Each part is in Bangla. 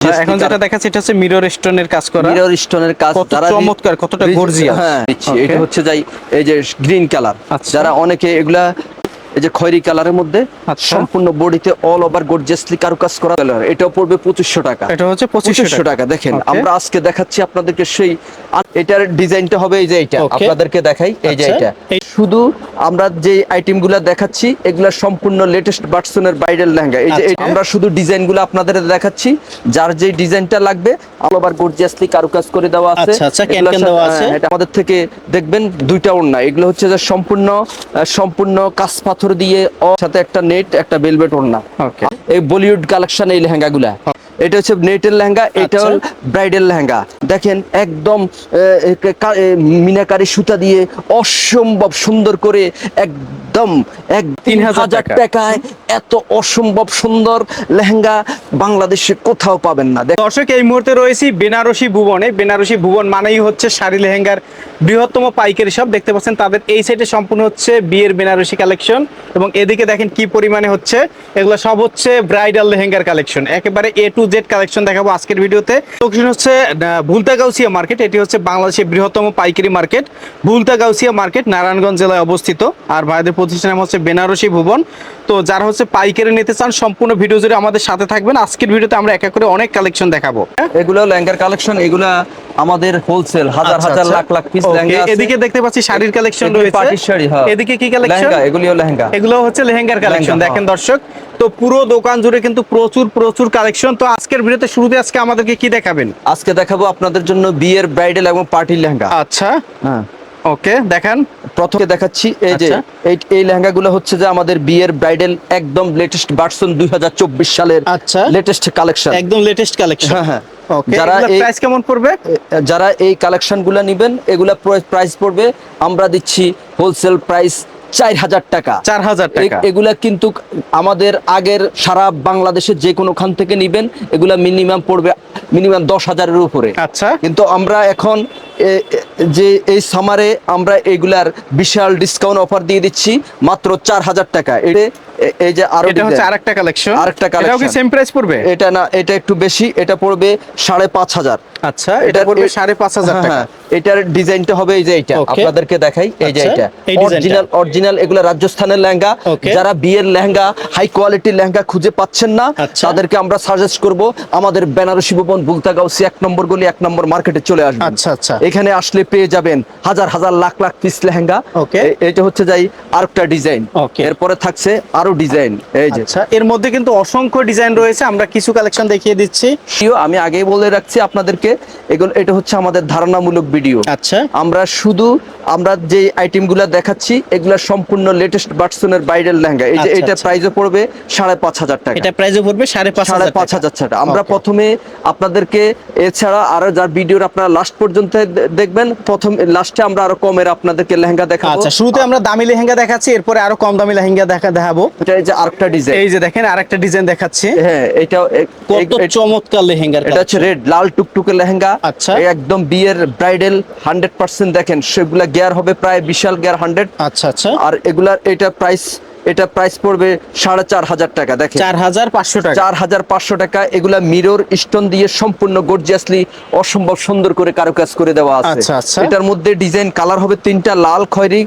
এখন যেটা দেখাচ্ছে এটা হচ্ছে মিরর স্টোনের কাজ করা। মিরর স্টোনের কাজ যারা চমৎকার, কতটা গর্জিয়াস হ্যাঁ এটা হচ্ছে যাই এই যে গ্রিন কালার আচ্ছা। যারা অনেকে এগুলা এই যে খয়েরি কালারের মধ্যে আচ্ছা। সম্পূর্ণ বডিতে অল ওভার গর্জিয়াসলি কারুকাজ করা কালার এটাও পড়বে পঁচিশশো টাকা এটা হচ্ছে পঁচিশশো টাকা দেখেন আমরা আজকে দেখাচ্ছি আপনাদেরকে সেই এটার ডিজাইনটা হবে এই যে Okay. আপনাদেরকে দেখাই এই যে আচ্ছা। এই- শুধু আমরা যে আইটেমগুলো দেখাচ্ছি এগুলা সম্পূর্ণ লেটেস্ট বার্সনের বাইরের লেহেঙ্গা এই যে আচ্ছা। আমরা শুধু ডিজাইনগুলো আপনাদের দেখাচ্ছি যার যে ডিজাইনটা লাগবে অল ওভার গর্জিয়াসলি কারুকাজ করে দেওয়া আছে আচ্ছা, আচ্ছা, দেওয়া আছে। হ্যাঁ, এটা আমাদের থেকে দেখবেন দুইটা ওড়না এগুলো হচ্ছে যে সম্পূর্ণ সম্পূর্ণ কাঁচ পাথর দিয়ে সাথে একটা নেট একটা বেলবেট ওড়না। এই বলিউড কালেকশন এই লেহেঙ্গাগুলা। এটা হচ্ছে নেটের লেহেঙ্গা এটা আচ্ছা। হল ব্রাইডাল লেহেঙ্গা। দেখেন একদম মিনাকারি সুতা দিয়ে অসম্ভব সুন্দর করে একদম এক তিন হাজার টাকায় এত অসম্ভব সুন্দর লেহেঙ্গা বাংলাদেশে কোথাও পাবেন না। দর্শক এই মুহূর্তে রয়েছি বেনারসি ভুবনে। বেনারসি ভুবন মানেই হচ্ছে শাড়ি লেহেঙ্গার বৃহত্তম পাইকারি সব দেখতে পাচ্ছেন তাদের এই সাইডে সম্পূর্ণ হচ্ছে বিয়ের বেনারসি কালেকশন এবং এদিকে দেখেন কি পরিমাণে হচ্ছে। এগুলো সব হচ্ছে ব্রাইডাল লেহেঙ্গার কালেকশন একেবারে এ টু জেড কালেকশন দেখাবো আজকের ভিডিওতে। লোকেশন হচ্ছে আহ, ভুলতা গাউসিয়া মার্কেট এটি হচ্ছে বাংলাদেশের বৃহত্তম পাইকারি মার্কেট ভুলতা গাউসিয়া মার্কেট নারায়ণগঞ্জ জেলায় অবস্থিত আর ভাইদের প্রতিষ্ঠান নাম হচ্ছে বেনারসি ভুবন। তো যারা হচ্ছে পাইকারি নিতে চান সম্পূর্ণ ভিডিও জুড়ে আমাদের সাথে থাকবেন। আজকের ভিডিওতে আমরা এক এক করে অনেক কালেকশন দেখাবো। এগুলো লেহেঙ্গার কালেকশন এগুলা আমাদের হোলসেল হাজার আচ্ছা, হাজার আচ্ছা। লাখ লাখ পিস লেহেঙ্গা আছে। এদিকে দেখতে পাচ্ছি শাড়ির কালেকশন রয়েছে। পার্টির শাড়ি, হ্যাঁ। এদিকে কি কালেকশন লেহেঙ্গা এগুলিও লেহেঙ্গা। এগুলো হচ্ছে লেহেঙ্গার কালেকশন দেখেন হ্যাঁ। দর্শক। তো পুরো দোকান জুড়ে কিন্তু প্রচুর প্রচুর কালেকশন তো আজকের ভিডিওতে শুরুতে আজকে আমাদেরকে কি দেখাবেন? আজকে দেখাবো আপনাদের জন্য বিয়ের ব্রাইডাল এবং পার্টির লেহেঙ্গা। আচ্ছা। হ্যাঁ। ওকে দেখান। প্রথমে দেখাচ্ছি এই যে আচ্ছা। এই এই লেহেঙ্গাগুলো হচ্ছে যে আমাদের বিয়ের ব্রাইডাল একদম লেটেস্ট ভার্সন দুই সালের আচ্ছা। লেটেস্ট কালেকশন একদম লেটেস্ট কালেকশন হ্যাঁ, হ্যাঁ। ওকে যারা এই- প্রাইস কেমন পড়বে? যারা এই কালেকশনগুলো নেবেন এগুলা প্রাইস পড়বে। আমরা দিচ্ছি হোলসেল প্রাইস চার হাজার টাকা। চার হাজার টাকা এগুলা কিন্তু আমাদের আগের সারা বাংলাদেশের যে কোনো খান থেকে নিবেন এগুলা মিনিমাম পড়বে মিনিমাম দশ হাজারের উপরে। আচ্ছা। কিন্তু আমরা এখন যে এই সামারে আমরা এগুলার বিশাল ডিসকাউন্ট অফার দিয়ে দিচ্ছি মাত্র চার হাজার টাকা। এ- এ- এই যে আরও এটা হচ্ছে আরেকটা কালেকশন আরেকটা এটাও কি সেম প্রাইস পড়বে? এটা না এটা একটু বেশি এটা পড়বে আচ্ছা এটা পড়বে হ্যাঁ, টাকা। হ্যাঁ। এটার ডিজাইনটা হবে এই যে এটা আপনাদেরকে দেখাই এই যে এটা অরিজিনাল অরিজিনাল এগুলো রাজস্থানের লেহেঙ্গা। যারা বিয়ের লেহেঙ্গা হাই কোয়ালিটির লেহেঙ্গা খুঁজে পাচ্ছেন না আচ্ছা। তাদেরকে আমরা সাজেস্ট করব আমাদের বেনারসি ভবন বুলতাগাউসি এক নম্বর গলি এক নম্বর মার্কেটে চলে আসবেন। আচ্ছা, আচ্ছা। এখানে আসলে পেয়ে যাবেন হাজার হাজার লাখ লাখ পিস লেহেঙ্গা. এটা হচ্ছে যাই আরেকটা ডিজাইন. এরপরে থাকছে আরও ডিজাইন এই যে। আচ্ছা এর মধ্যে কিন্তু অসংখ্য ডিজাইন রয়েছে আমরা কিছু কালেকশন দেখিয়ে দিচ্ছি। আমি আগেই বলে রাখছি আপনাদেরকে এগুলো এটা হচ্ছে আমাদের ধারণামূলক ভিডিও আচ্ছা। আমরা শুধু আমরা যে আইটেমগুলো দেখাচ্ছি এগুলা সম্পূর্ণ লেটেস্ট ভার্সনের বাইরের লেহেঙ্গা। এই যে আচ্ছা, এটা আচ্ছা। পড়বে সাড়ে পাঁচ হাজার টাকা। এটা প্রাইসে পড়বে সাড়ে পাঁচ সাড়ে পাঁচ হাজার টাকা। আমরা প্রথমে আপনাদেরকে এছাড়া আরও যার ভিডিওর আপনারা লাস্ট পর্যন্ত দেখবেন প্রথম লাস্টে আমরা আরও কমের আপনাদেরকে লেহেঙ্গা দেখাবো। আচ্ছা শুরুতে আমরা দামি লেহেঙ্গা দেখাচ্ছি এরপরে আরও কম দামি লেহেঙ্গা দেখা দেখাবো। এটা এই যে আরেকটা ডিজাইন এই যে দেখেন আরেকটা ডিজাইন দেখাচ্ছি। হ্যাঁ এটা কত চমৎকার লেহেঙ্গা এটা হচ্ছে রেড লাল টুকটুকে লেহেঙ্গা। আচ্ছা। একদম বিয়ের ব্রাইডাল হান্ড্রেড পার্সেন্ট দেখেন সেগুলা গিয়ার হবে প্রায় বিশাল গিয়ার হান্ড্রেড। আচ্ছা আচ্ছা। আর এগুলার এটা প্রাইস এটা প্রাইস পড়বে সাড়ে চার হাজার টাকা দেখেন। চার হাজার পাঁচশো টাকা। চার হাজার পাঁচশো টাকা এগুলা মিরর স্টোন দিয়ে সম্পূর্ণ গর্জিয়াসলি অসম্ভব সুন্দর করে কারুকাজ করে দেওয়া আছে। আচ্ছা, আচ্ছা। এটার মধ্যে ডিজাইন কালার হবে তিনটা লাল খয়েরি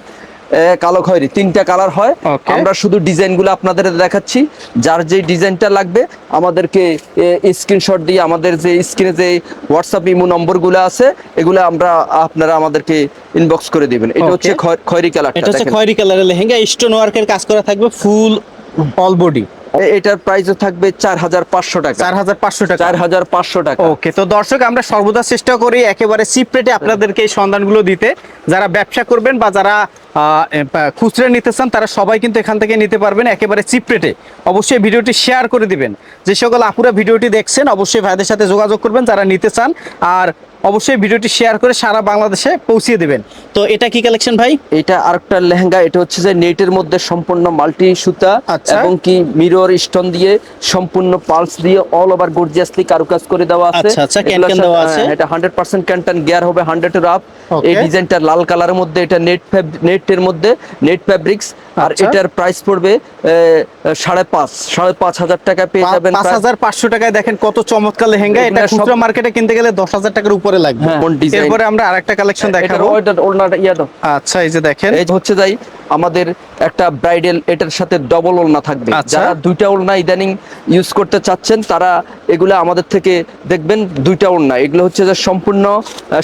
কালো খয়েরি তিনটা কালার হয়। আমরা শুধু ডিজাইনগুলো আপনাদের দেখাচ্ছি। যার যে ডিজাইনটা লাগবে আমাদেরকে স্ক্রিনশট দিয়ে আমাদের যে স্ক্রিনে যে হোয়াটসঅ্যাপ ইমো নম্বরগুলো আছে এগুলো আমরা আপনারা আমাদেরকে ইনবক্স করে দিবেন। এটা হচ্ছে খয়- খয়েরি কালার এটা হচ্ছে। খয়েরি কালারের লেহেঙ্গা। স্টোন ওয়ার্কের কাজ করা থাকবে ফুল অল বডি এটার প্রাইসও থাকবে চার হাজার পাঁচশো টাকা। চার হাজার পাঁচশো টাকা। চার হাজার পাঁচশো টাকা। ওকে তো দর্শক আমরা সর্বদা চেষ্টা করি একেবারে চিপ রেটে আপনাদেরকে এই সন্ধানগুলো দিতে। যারা ব্যবসা করবেন বা যারা খুচরা নিতে চান তারা সবাই কিন্তু এখান থেকে নিতে পারবেন একেবারে চিপ রেটে অবশ্যই ভিডিওটি শেয়ার করে দিবেন। যে সকল আপুরা ভিডিওটি দেখছেন অবশ্যই ভাইদের সাথে যোগাযোগ করবেন যারা নিতে চান। আর অবশ্যই ভিডিওটি শেয়ার করে সারা বাংলাদেশে পৌঁছিয়ে দেবেন তো এটা কি কালেকশন ভাই এটা আরেকটা লেহেঙ্গা এটা হচ্ছে যে নেটের মধ্যে সম্পূর্ণ মাল্টি সুতা আচ্ছা। এবং কি মিরর স্টোন দিয়ে সম্পূর্ণ পালস দিয়ে অল ওভার গর্জিয়াসলি কারুকাজ করে দেওয়া আছে আচ্ছা, আচ্ছা, দেওয়া আছে। হ্যাঁ, এটা 100% ক্যান্টন গিয়ার হবে 100 এর আপ এই ডিজাইনটা লাল কালারের মধ্যে এটা নেট নেটের মধ্যে নেট ফ্যাব্রিক্স আর আচ্ছা। এটার প্রাইস পড়বে সাড়ে পাঁচ সাড়ে পাঁচ হাজার টাকা পেয়ে যাবেন পাঁচ। হাজার পাঁচশো টাকায় দেখেন কত চমৎকার লেহেঙ্গা এটা খুচরা মার্কেটে কিনতে গেলে দশ হাজার টাকার উপরে লাগবে হ্যাঁ? এরপরে আমরা আরেকটা কালেকশন দেখাবো। ইয়া দাও। আচ্ছা এই যে দেখেন। এই হচ্ছে যাই আমাদের একটা ব্রাইডাল এটার সাথে ডবল ওলনা থাকবে। আচ্ছা। যারা দুইটা ওলনা ইদানিং ইউজ করতে চাচ্ছেন তারা এগুলো আমাদের থেকে দেখবেন দুইটা ওলনা এগুলো হচ্ছে যে সম্পূর্ণ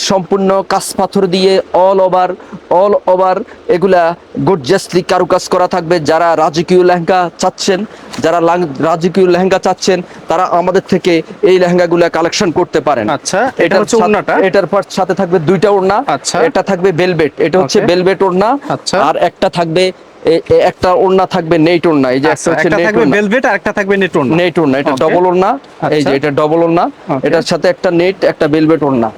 সম্পূর্ণ কাঁচ পাথর দিয়ে অল ওভার অল ওভার এগুলা গর্জিয়াসলি কারুকাজ করা থাকবে। যারা রাজকীয় লেহেঙ্গা চাচ্ছেন যারা রাজকীয় লেহেঙ্গা চাচ্ছেন তারা আমাদের থেকে এই লেহেঙ্গাগুলা কালেকশন করতে পারেন। আচ্ছা, এটা হচ্ছে ওড়নাটা? এটার পর সাথে থাকবে দুইটা ওড়না আচ্ছা। এটা থাকবে বেলবেট এটা হচ্ছে বেলবেট ওড়না আচ্ছা। আর একটা থাকবে একটা ওড়না থাকবে নেট ওড়না এই যে একটা আচ্ছা, হচ্ছে নেট থাকবে ওড়না ভেলভেট আর একটা থাকবে নেটন নেট ওড়না এটা ডবল ওড়না এই যে আচ্ছা। এটা ডবল ওড়না. এটার সাথে একটা নেট একটা বেলবেট ওড়না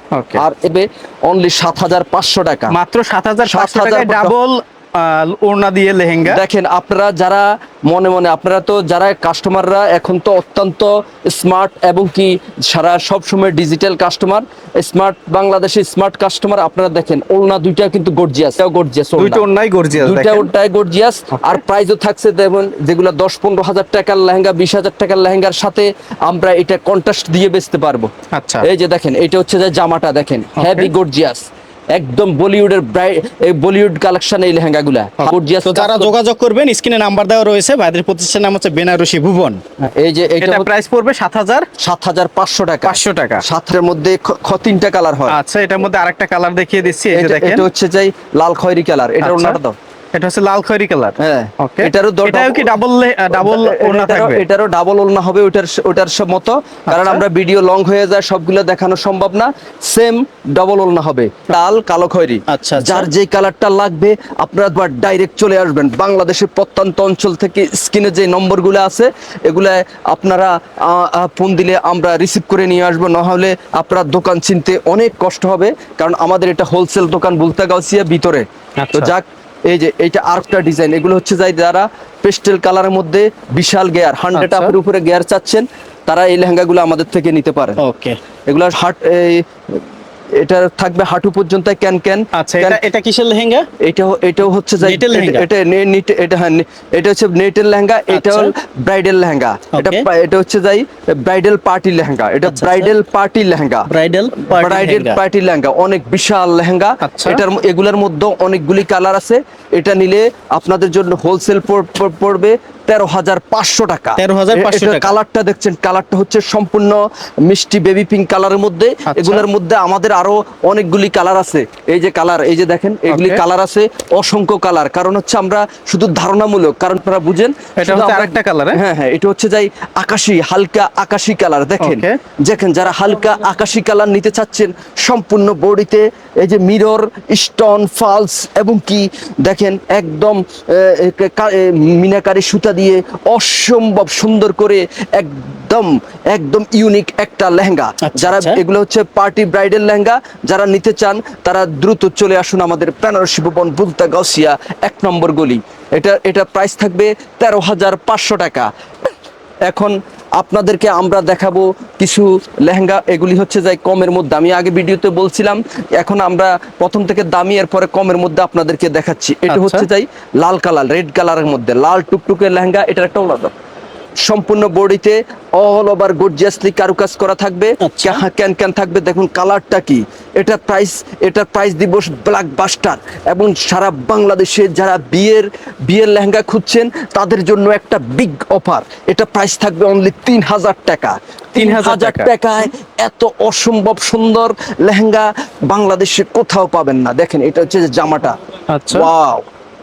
আর এবে অনলি সাত হাজার পাঁচশো টাকা মাত্র সাত হাজার পাঁচশো 7,500 টাকায় ডাবল ওড়না দিয়ে লেহেঙ্গা। দেখেন আপনারা যারা মনে মনে আপনারা তো যারা কাস্টমাররা এখন তো অত্যন্ত স্মার্ট এবং কি সারা সব সময় ডিজিটাল কাস্টমার স্মার্ট বাংলাদেশে স্মার্ট কাস্টমার আপনারা দেখেন ওলনা দুইটা কিন্তু গর্জিয়াস গর্জিয়াস দুইটা ওড়নাই গর্জিয়াস দুইটা দেখেন। গর্জিয়াস আর প্রাইসও থাকছে যেমন যেগুলো দশ পনেরো হাজার টাকার লেহেঙ্গা বিশ হাজার টাকার লেহেঙ্গার সাথে আমরা এটা কন্ট্রাস্ট দিয়ে বেচতে পারব। আচ্ছা। এই যে দেখেন এটা হচ্ছে যে জামাটা দেখেন হেভি গর্জিয়াস একদম বলিউডের এই বলিউড কালেকশন এই লেহেঙ্গাগুলা। গর্জিয়াস তো যারা যোগাযোগ করবেন স্ক্রিনে নাম্বার দেওয়া রয়েছে ভাইদের প্রতিষ্ঠানের নাম হচ্ছে বেনারসি ভুবন। এই যে এটা প্রাইস পড়বে সাত হাজার সাত হাজার পাঁচশো টাকা। পাঁচশো টাকা। সাতের মধ্যে তিনটা কালার হয়। আচ্ছা এটার মধ্যে আরেকটা কালার দেখিয়ে দিচ্ছি এই যে এটা দেখেন। এটা হচ্ছে যাই লাল খয়েরি কালার এটা আচ্ছা। ওনাটা দাও। এটা হচ্ছে লাল খয়েরি কালার। হ্যাঁ ওকে এটারও এটাও কি ডাবল ডাবল ওড়না থাকবে? এটারও ডাবল ওলনা হবে ওটার ওটার মতো। কারণ আচ্ছা। আমরা ভিডিও লং হয়ে যায় সবগুলো দেখানো সম্ভব না। সেম ডাবল ওলনা হবে লাল কালো খয়েরি। আচ্ছা, আচ্ছা। যার যে কালারটা লাগবে আপনারা ডাইরেক্ট চলে আসবেন। বাংলাদেশের প্রত্যন্ত অঞ্চল থেকে স্ক্রিনে যে নম্বরগুলো আছে এগুলা আপনারা ফোন দিলে আমরা রিসিভ করে নিয়ে আসব। না হলে আপনার দোকান চিনতে অনেক কষ্ট হবে। কারণ আমাদের এটা হোলসেল দোকান বলতে গাউসিয়া ভিতরে। তো আচ্ছা। যাক এই যে এইটা আরেকটা ডিজাইন এগুলো হচ্ছে যাই যারা পেস্টেল কালারের মধ্যে বিশাল গিয়ার হান্ড্রেড। আপের উপরে গিয়ার চাচ্ছেন তারা এই লেহেঙ্গাগুলো আমাদের থেকে নিতে পারেন ওকে এগুলো হাট এই এটা থাকবে হাঁটু পর্যন্ত ক্যান ক্যান। আচ্ছা এটা এটা কিসের লেহেঙ্গা? এটাও এটাও হচ্ছে? এটা এটা হ্যাঁ এটা হচ্ছে নেটের লেহেঙ্গা এটা আচ্ছা। হল ব্রাইডাল লেহেঙ্গা। এটা এটা হচ্ছে যাই ব্রাইডাল পার্টি লেহেঙ্গা। এটা আচ্ছা, bridal party lehenga. Bridal bridal party lehenga অনেক বিশাল লেহেঙ্গা। আচ্ছা। এটার এগুলোর মধ্যে অনেকগুলি কালার আছে। এটা নিলে আপনাদের জন্য হোলসেল পড়বে। তেরো হাজার পাঁচশো টাকা। 13,500 এটার টাকা। কালারটা দেখছেন কালারটা হচ্ছে সম্পূর্ণ মিষ্টি বেবি পিঙ্ক কালারের মধ্যে। আচ্ছা। এগুলোর মধ্যে আমাদের আরও অনেকগুলি কালার আছে। এই যে কালার এই যে দেখেন এগুলি কালার আছে অসংখ্য কালার কারণ হচ্ছে আমরা শুধু ধারণামূলক কারণ আপনারা বুঝেন এটা হচ্ছে আরেকটা colour, হ্যাঁ? হ্যাঁ হ্যাঁ এটা হচ্ছে যাই আকাশি হালকা আকাশি কালার দেখেন দেখেন যারা হালকা আকাশি কালার নিতে চাচ্ছেন সম্পূর্ণ বডিতে এই যে মিরর স্টোন ফলস এবং কি দেখেন একদম মিনাকারি সুতা দিয়ে অসম্ভব সুন্দর করে একদম একদম ইউনিক একটা লেহেঙ্গা। আচ্ছা, যারা আচ্ছা। এগুলো হচ্ছে পার্টি ব্রাইডাল লেহেঙ্গা যারা নিতে চান তারা দ্রুত চলে আসুন আমাদের বেনারসি ভবন বুলতা গাউসিয়া এক নম্বর গলি। এটা এটা প্রাইস থাকবে তেরো হাজার পাঁচশো টাকা। এখন আপনাদেরকে আমরা দেখাবো কিছু লেহেঙ্গা। এগুলি হচ্ছে যাই কমের মধ্যে। আমি আগে ভিডিওতে বলছিলাম এখন আমরা প্রথম থেকে দামি এরপরে কমের মধ্যে আপনাদেরকে দেখাচ্ছি। এটা আচ্ছা। হচ্ছে যাই লাল কালার রেড কালারের মধ্যে। লাল টুকটুকে লেহেঙ্গা এটার একটা ওলাদা সম্পূর্ণ বডিতে অল ওভার গর্জিয়াসলি কারুকাজ করা থাকবে। আচ্ছা। ক্যান ক্যান থাকবে দেখুন কালারটা কি। এটার প্রাইস এটার প্রাইস দিব ব্ল্যাক বাস্টার এবং সারা বাংলাদেশে যারা বিয়ের বিয়ের লেহেঙ্গা খুঁজছেন তাদের জন্য একটা বিগ অফার এটা প্রাইস থাকবে অনলি তিন হাজার টাকা তিন হাজার টাকায় এত অসম্ভব সুন্দর লেহেঙ্গা বাংলাদেশে কোথাও পাবেন না। দেখেন এটা হচ্ছে যে জামাটা। আচ্ছা। ওয়াও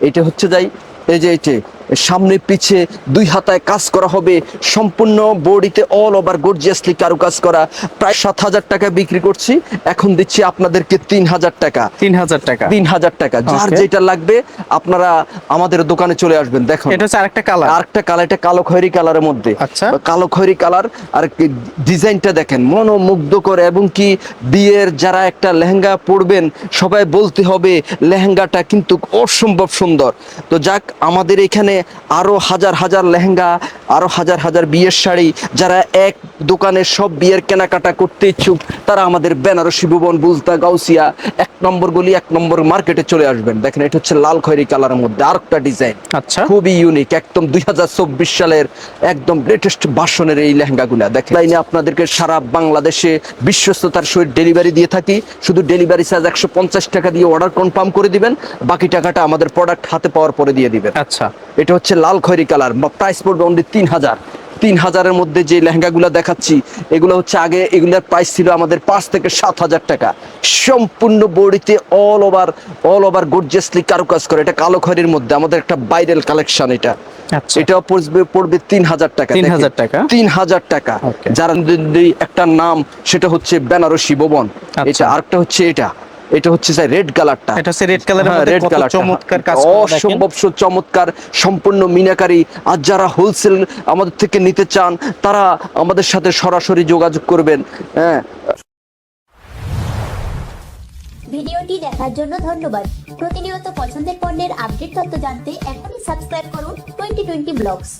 এটা হচ্ছে যাই এই যে এইটে সামনে পিছে দুই হাতায় কাজ করা হবে। সম্পূর্ণ বডিতে অল ওভার গর্জিয়াসলি কারুকাজ করা। প্রায় সাত হাজার টাকা বিক্রি করছি। এখন দিচ্ছি আপনাদেরকে তিন হাজার টাকা। তিন হাজার টাকা। তিন হাজার টাকা। যার যেটা লাগবে আপনারা আমাদের দোকানে চলে আসবেন। দেখুন। এটা হচ্ছে আরেকটা কালার আরেকটা কালার এটা কালো খয়েরি কালারের মধ্যে। আচ্ছা। কালো খয়েরি কালার আর কি ডিজাইনটা দেখেন। মনোমুগ্ধকর এবং কি বিয়ের যারা একটা লেহেঙ্গা পরবেন সবাই বলতে হবে লেহেঙ্গাটা কিন্তু অসম্ভব সুন্দর। তো যাক আমাদের এখানে আরও হাজার হাজার লেহেঙ্গা, আরও হাজার হাজার বিয়ের শাড়ি যারা এক দোকানে সব বিয়ের কেনাকাটা করতে ইচ্ছুক তারা আমাদের বেনারসি ভুবন বুলতা গাউসিয়া এক নম্বর গলি এক নম্বর মার্কেটে চলে আসবেন। দেখেন এটা হচ্ছে লাল খয়েরি কালারের মধ্যে আরেকটা ডিজাইন। আচ্ছা। খুবই ইউনিক একদম দুই সালের একদম লেটেস্ট ভার্সনের এই লেহেঙ্গাগুলা। দেখেন লাইনে আপনাদেরকে সারা বাংলাদেশে বিশ্বস্ততার সহিত ডেলিভারি দিয়ে থাকি। শুধু ডেলিভারি চার্জ একশো পঞ্চাশ টাকা দিয়ে অর্ডার কনফার্ম করে দিবেন বাকি টাকাটা আমাদের প্রোডাক্ট হাতে পাওয়ার পরে দিয়ে দিবেন। আচ্ছা। এটা হচ্ছে লাল খয়েরি কালার প্রাইস পড়বে অনলি তিন হাজার। তিন হাজারের মধ্যে যে লেহেঙ্গাগুলো দেখাচ্ছি এগুলো হচ্ছে আগে এগুলোর প্রাইস ছিল আমাদের পাঁচ থেকে সাত হাজার টাকা। সম্পূর্ণ বডিতে all over all over gorgeously কারুকাজ করে। এটা কালো খয়েরির মধ্যে আমাদের একটা বাইরেল কালেকশন এটা। আচ্ছা। এটাও পড়বে পড়বে তিন হাজার টাকা তিন হাজার টাকা? তিন হাজার টাকা. যারা একটা নাম সেটা হচ্ছে বেনারসি ভবন। আচ্ছা। এটা আরেকটা হচ্ছে এটা। এটা হচ্ছে রেড কালারটা এটা হচ্ছে রেড কালারের হ্যাঁ, মধ্যে colour টা। চমৎকার কাজ অসম্ভব সু- চমৎকার সম্পূর্ণ মিনাকারি। আর যারা হোলসেল আমাদের থেকে নিতে চান তারা আমাদের সাথে সরাসরি যোগাযোগ করবেন। হ্যাঁ। ভিডিওটি দেখার জন্য ধন্যবাদ। প্রতিনিয়ত পছন্দের পণ্যের আপডেট তথ্য জানতে এখনই সাবস্ক্রাইব করুন টোয়েন্টি টোয়েন্টি ব্লগস।